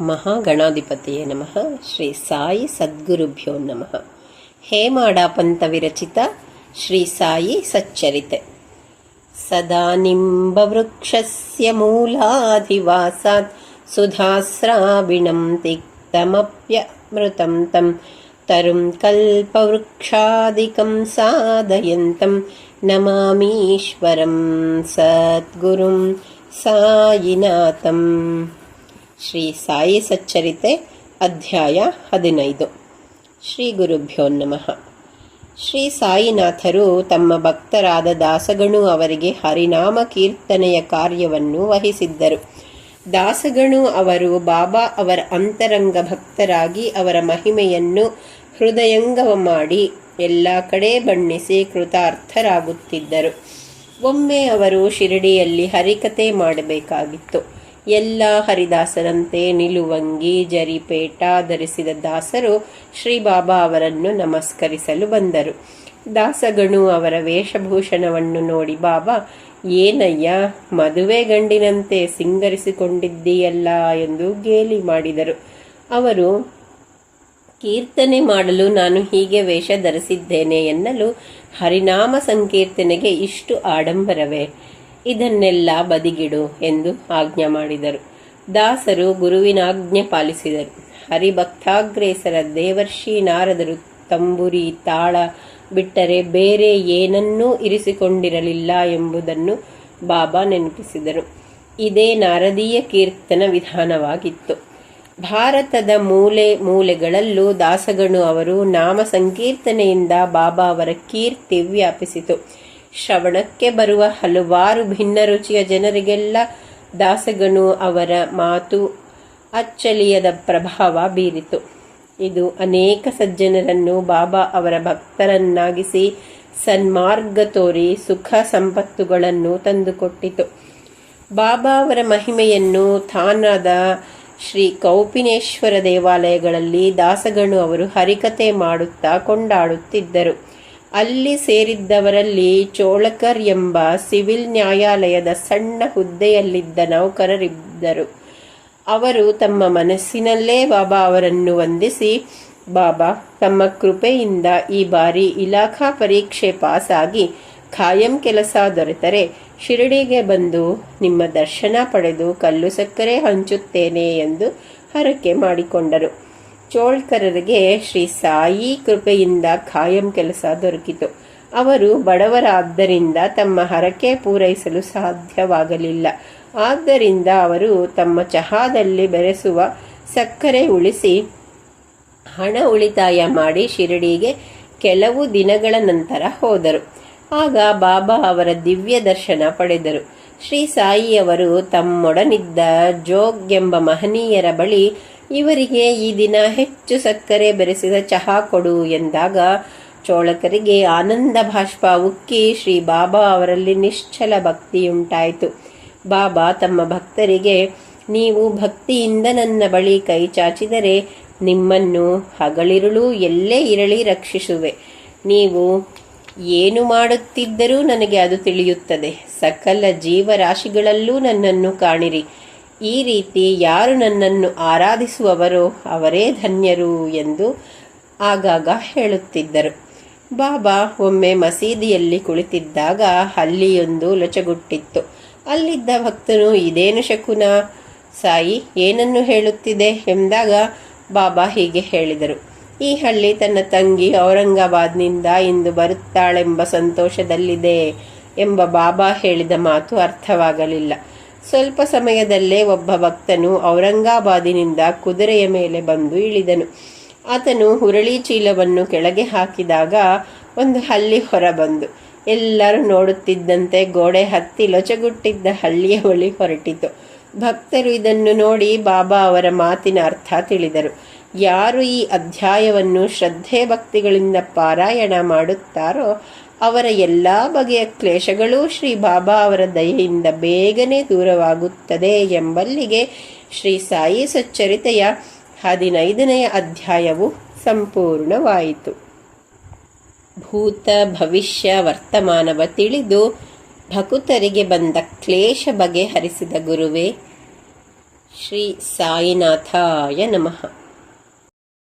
महागणाधिपते नमः. श्री साई सद्गुरुभ्यो नमः. हेमाडापन्तविरचित श्रीसाई सच्चरिते. सदा निम्बवृक्षस्य मूलाधिवासात् सुधास्राविणं तिक्तमप्यमृतं तं तरुं कल्पवृक्षादिकं साधयन्तं नमामीश्वरं सद्गुरुं सायिनाथम्। ಶ್ರೀ ಸಾಯಿ ಸಚ್ಚರಿತೆ ಅಧ್ಯಾಯ ಹದಿನೈದು. ಶ್ರೀ ಗುರುಭ್ಯೋ ನಮಃ. ಶ್ರೀ ಸಾಯಿನಾಥರು ತಮ್ಮ ಭಕ್ತರಾದ ದಾಸಗಣು ಅವರಿಗೆ ಹರಿನಾಮ ಕೀರ್ತನೆಯ ಕಾರ್ಯವನ್ನು ವಹಿಸಿದ್ದರು. ದಾಸಗಣು ಅವರು ಬಾಬಾ ಅವರ ಅಂತರಂಗ ಭಕ್ತರಾಗಿ ಅವರ ಮಹಿಮೆಯನ್ನು ಹೃದಯಂಗವ ಮಾಡಿ ಎಲ್ಲ ಕಡೆ ಬಣ್ಣಿಸಿ ಕೃತಾರ್ಥರಾಗುತ್ತಿದ್ದರು. ಒಮ್ಮೆ ಅವರು ಶಿರಡಿಯಲ್ಲಿ ಹರಿಕತೆ ಮಾಡಬೇಕಾಗಿತ್ತು. ಎಲ್ಲ ಹರಿದಾಸರಂತೆ ನಿಲುವಂಗಿ, ಜರಿಪೇಟ ಧರಿಸಿದ ದಾಸರು ಶ್ರೀ ಬಾಬಾ ಅವರನ್ನು ನಮಸ್ಕರಿಸಲು ಬಂದರು. ದಾಸಗಣು ಅವರ ವೇಷಭೂಷಣವನ್ನು ನೋಡಿ ಬಾಬಾ, ಏನಯ್ಯ, ಮದುವೆ ಗಂಡಿನಂತೆ ಸಿಂಗರಿಸಿಕೊಂಡಿದ್ದೀಯಲ್ಲ ಎಂದು ಗೇಲಿ ಮಾಡಿದರು. ಅವರು, ಕೀರ್ತನೆ ಮಾಡಲು ನಾನು ಹೀಗೆ ವೇಷ ಧರಿಸಿದ್ದೇನೆ ಎನ್ನಲು ಹರಿನಾಮ ಸಂಕೀರ್ತನೆಗೆ ಇಷ್ಟು ಆಡಂಬರವೇ? ಇದನ್ನೆಲ್ಲ ಬದಿಗಿಡು ಎಂದು ಆಜ್ಞೆ ಮಾಡಿದರು. ದಾಸರು ಗುರುವಿನ ಆಜ್ಞೆ ಪಾಲಿಸಿದರು. ಹರಿಭಕ್ತಾಗ್ರೇಸರ ದೇವರ್ಷಿ ನಾರದರು ತಂಬುರಿ ತಾಳ ಬಿಟ್ಟರೆ ಬೇರೆ ಏನನ್ನೂ ಇರಿಸಿಕೊಂಡಿರಲಿಲ್ಲ ಎಂಬುದನ್ನು ಬಾಬಾ ನೆನಪಿಸಿದರು. ಇದೇ ನಾರದೀಯ ಕೀರ್ತನ ವಿಧಾನವಾಗಿತ್ತು. ಭಾರತದ ಮೂಲೆ ಮೂಲೆಗಳಲ್ಲೂ ದಾಸಗಣು ಅವರು ನಾಮ ಸಂಕೀರ್ತನೆಯಿಂದ ಬಾಬಾ ಅವರ ಕೀರ್ತಿ ವ್ಯಾಪಿಸಿತು. ಶ್ರವಣಕ್ಕೆ ಬರುವ ಹಲವಾರು ಭಿನ್ನ ರುಚಿಯ ಜನರಿಗೆಲ್ಲ ದಾಸಗನು ಅವರ ಮಾತು ಅಚ್ಚಳಿಯದ ಪ್ರಭಾವ ಬೀರಿತು. ಇದು ಅನೇಕ ಸಜ್ಜನರನ್ನು ಬಾಬಾ ಅವರ ಭಕ್ತರನ್ನಾಗಿಸಿ ಸನ್ಮಾರ್ಗ ತೋರಿ ಸುಖ ಸಂಪತ್ತುಗಳನ್ನು ತಂದುಕೊಟ್ಟಿತು. ಬಾಬಾ ಅವರ ಮಹಿಮೆಯನ್ನು ಥಾನಾದ ಶ್ರೀ ಕೌಪಿನೇಶ್ವರ ದೇವಾಲಯಗಳಲ್ಲಿ ದಾಸಗಣು ಅವರು ಹರಿಕತೆ ಮಾಡುತ್ತಾ ಕೊಂಡಾಡುತ್ತಿದ್ದರು. ಅಲ್ಲಿ ಸೇರಿದ್ದವರಲ್ಲಿ ಚೋಳಕರ್ ಎಂಬ ಸಿವಿಲ್ ನ್ಯಾಯಾಲಯದ ಸಣ್ಣ ಹುದ್ದೆಯಲ್ಲಿದ್ದ ನೌಕರರಿದ್ದರು. ಅವರು ತಮ್ಮ ಮನಸ್ಸಿನಲ್ಲೇ ಬಾಬಾ ಅವರನ್ನು ವಂದಿಸಿ, ಬಾಬಾ, ತಮ್ಮ ಕೃಪೆಯಿಂದ ಈ ಬಾರಿ ಇಲಾಖಾ ಪರೀಕ್ಷೆ ಪಾಸಾಗಿ ಖಾಯಂ ಕೆಲಸ ದೊರೆತರೆ. ಶಿರಡಿಗೆ ಬಂದು ನಿಮ್ಮ ದರ್ಶನ ಪಡೆದು ಕಲ್ಲು ಸಕ್ಕರೆ ಹಂಚುತ್ತೇನೆ ಎಂದು ಹರಕೆ ಮಾಡಿಕೊಂಡರು. ಚೋಳ್ಕರರಿಗೆ ಶ್ರೀ ಸಾಯಿ ಕೃಪೆಯಿಂದ ಖಾಯಂ ಕೆಲಸ ದೊರಕಿತು. ಅವರು ಬಡವರಾದ್ದರಿಂದ ತಮ್ಮ ಹರಕೆ ಪೂರೈಸಲು ಸಾಧ್ಯವಾಗಲಿಲ್ಲ. ಆದ್ದರಿಂದ ಅವರು ತಮ್ಮ ಚಹಾದಲ್ಲಿ ಬೆರೆಸುವ ಸಕ್ಕರೆ ಉಳಿಸಿ, ಹಣ ಉಳಿತಾಯ ಮಾಡಿ ಶಿರಡಿಗೆ ಕೆಲವು ದಿನಗಳ ನಂತರ ಹೋದರು. ಆಗ ಬಾಬಾ ಅವರ ದಿವ್ಯ ದರ್ಶನ ಪಡೆದರು. ಶ್ರೀ ಸಾಯಿಯವರು ತಮ್ಮೊಡನಿದ್ದ ಜೋಗ್ ಎಂಬ ಮಹನೀಯರ ಬಳಿ ಇವರಿಗೆ ಈ ದಿನ ಹೆಚ್ಚು ಸಕ್ಕರೆ ಬೆರೆಸಿದ ಚಹಾ ಕೊಡು ಎಂದಾಗ ಚೋಳಕರಿಗೆ ಆನಂದ ಭಾಷ್ಪ ಉಕ್ಕಿ ಶ್ರೀ ಬಾಬಾ ಅವರಲ್ಲಿ ನಿಶ್ಚಲ ಭಕ್ತಿಯುಂಟಾಯಿತು. ಬಾಬಾ ತಮ್ಮ ಭಕ್ತರಿಗೆ, ನೀವು ಭಕ್ತಿಯಿಂದ ನನ್ನ ಬಳಿ ಕೈ ಚಾಚಿದರೆ ನಿಮ್ಮನ್ನು ಹಗಳಿರುಳು ಎಲ್ಲೇ ಇರಲಿ ರಕ್ಷಿಸುವೆ. ನೀವು ಏನು ಮಾಡುತ್ತಿದ್ದರೂ ನನಗೆ ಅದು ತಿಳಿಯುತ್ತದೆ. ಸಕಲ ಜೀವರಾಶಿಗಳಲ್ಲೂ ನನ್ನನ್ನು ಕಾಣಿರಿ. ಈ ರೀತಿ ಯಾರು ನನ್ನನ್ನು ಆರಾಧಿಸುವವರೋ ಅವರೇ ಧನ್ಯರು ಎಂದು ಆಗಾಗ ಹೇಳುತ್ತಿದ್ದರು. ಬಾಬಾ ಒಮ್ಮೆ ಮಸೀದಿಯಲ್ಲಿ ಕುಳಿತಿದ್ದಾಗ ಅಲ್ಲಿಯೊಂದು ಲೊಚಗುಟ್ಟಿತ್ತು. ಅಲ್ಲಿದ್ದ ಭಕ್ತನು, ಇದೇನು ಶಕುನ, ಸಾಯಿ, ಏನನ್ನು ಹೇಳುತ್ತಿದೆ? ಎಂದಾಗ ಬಾಬಾ ಹೀಗೆ ಹೇಳಿದರು. ಈ ಹಳ್ಳಿ ತನ್ನ ತಂಗಿ ಔರಂಗಾಬಾದ್ನಿಂದ ಇಂದು ಬರುತ್ತಾಳೆಂಬ ಸಂತೋಷದಲ್ಲಿದೆ ಎಂಬ ಬಾಬಾ ಹೇಳಿದ ಮಾತು ಅರ್ಥವಾಗಲಿಲ್ಲ. ಸ್ವಲ್ಪ ಸಮಯದಲ್ಲೇ ಒಬ್ಬ ಭಕ್ತನು ಔರಂಗಾಬಾದಿನಿಂದ ಕುದುರೆಯ ಮೇಲೆ ಬಂದು ಇಳಿದನು. ಆತನು ಹುರಳಿ ಚೀಲವನ್ನು ಕೆಳಗೆ ಹಾಕಿದಾಗ ಒಂದು ಹಲ್ಲಿ ಹೊರಬಂದು, ಎಲ್ಲರೂ ನೋಡುತ್ತಿದ್ದಂತೆ ಗೋಡೆ ಹತ್ತಿ ಲೊಚಗುಟ್ಟಿದ್ದ ಹಳ್ಳಿಯ ಬಳಿ ಹೊರಟಿತು. ಭಕ್ತರು ಇದನ್ನು ನೋಡಿ ಬಾಬಾ ಅವರ ಮಾತಿನ ಅರ್ಥ ತಿಳಿದರು. ಯಾರು ಈ ಅಧ್ಯಾಯವನ್ನು ಶ್ರದ್ಧೆ ಭಕ್ತಿಗಳಿಂದ ಪಾರಾಯಣ ಮಾಡುತ್ತಾರೋ ಅವರ ಎಲ್ಲ ಬಗೆಯ ಕ್ಲೇಶಗಳೂ ಶ್ರೀ ಬಾಬಾ ಅವರ ದಯೆಯಿಂದ ಬೇಗನೆ ದೂರವಾಗುತ್ತದೆ ಎಂಬಲ್ಲಿಗೆ ಶ್ರೀ ಸಾಯಿ ಸಚ್ಚರಿತೆಯ ಹದಿನೈದನೆಯ ಅಧ್ಯಾಯವು ಸಂಪೂರ್ಣವಾಯಿತು. ಭೂತ ಭವಿಷ್ಯ ವರ್ತಮಾನವ ತಿಳಿದು ಭಕುತರಿಗೆ ಬಂದ ಕ್ಲೇಶ ಬಗೆಹರಿಸಿದ ಗುರುವೇ, ಶ್ರೀ ಸಾಯಿನಾಥಾಯ ನಮಃ.